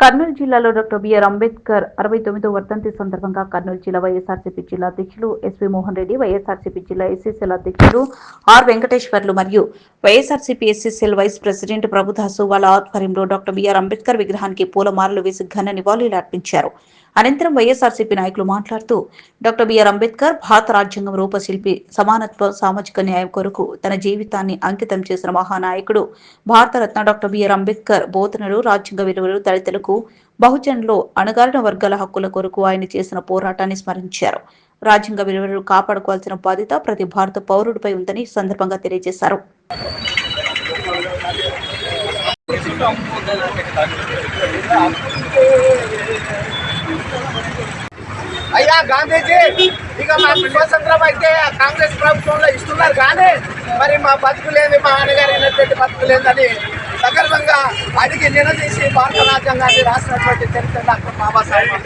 కర్నూలు జిల్లాలో doctor BR Ambedkar అరవై తొమ్మిదో వర్ధంతి సందర్భంగా కర్నూలు జిల్లా వైఎస్ఆర్సీపీ జిల్లా అధ్యక్షులు ఎస్వి మోహన్ రెడ్డి వైఎస్ఆర్సీపీ జిల్లా ఎస్సీసీఎల్ అధ్యక్షులు ఆర్ వెంకటేశ్వర్లు మరియు YSRCP SCCL vice president Prabhudas వాళ్ళ ఆధ్వర్యంలో డాక్టర్ బిఆర్ అంబేద్కర్ విగ్రహానికి పూలమాలలు వేసి ఘన నివాళులు అర్పించారు. అనంతరం వైఎస్ఆర్సీపీ నాయకులు మాట్లాడుతూ డాక్టర్ బిఆర్ అంబేద్కర్ భారత రాజ్యాంగం రూపశిల్పి సమానత్వ సామాజిక న్యాయం కొరకు తన జీవితాన్ని అంకితం చేసిన మహానాయకుడు. Bharat Ratna doctor B R Ambedkar బోధనలు రాజ్యాంగ విలువలు దళితులకు బహుజనులు అణగారిన వర్గాల హక్కుల కొరకు ఆయన చేసిన పోరాటాన్ని స్మరించారు. రాజ్యాంగ విలువలను కాపాడుకోవాల్సిన బాధ్యత ప్రతి భారత పౌరుడిపై ఉందని సందర్భంగా తెలియజేశారు. అయ్యా గాంధీజీ ఇక మాకు స్వతంత్రం అయితే కాంగ్రెస్ ప్రభుత్వంలో ఇస్తున్నారు కానీ మరి మా బతుకులేంది మా నాన్నగారు అయినటువంటి బతుకులేందని సగర్వంగా అడిగి నిలదీసి భారత రాజ్యాంగాన్ని రాసినటువంటి చరిత్ర డాక్టర్ బాబాసాహెబ్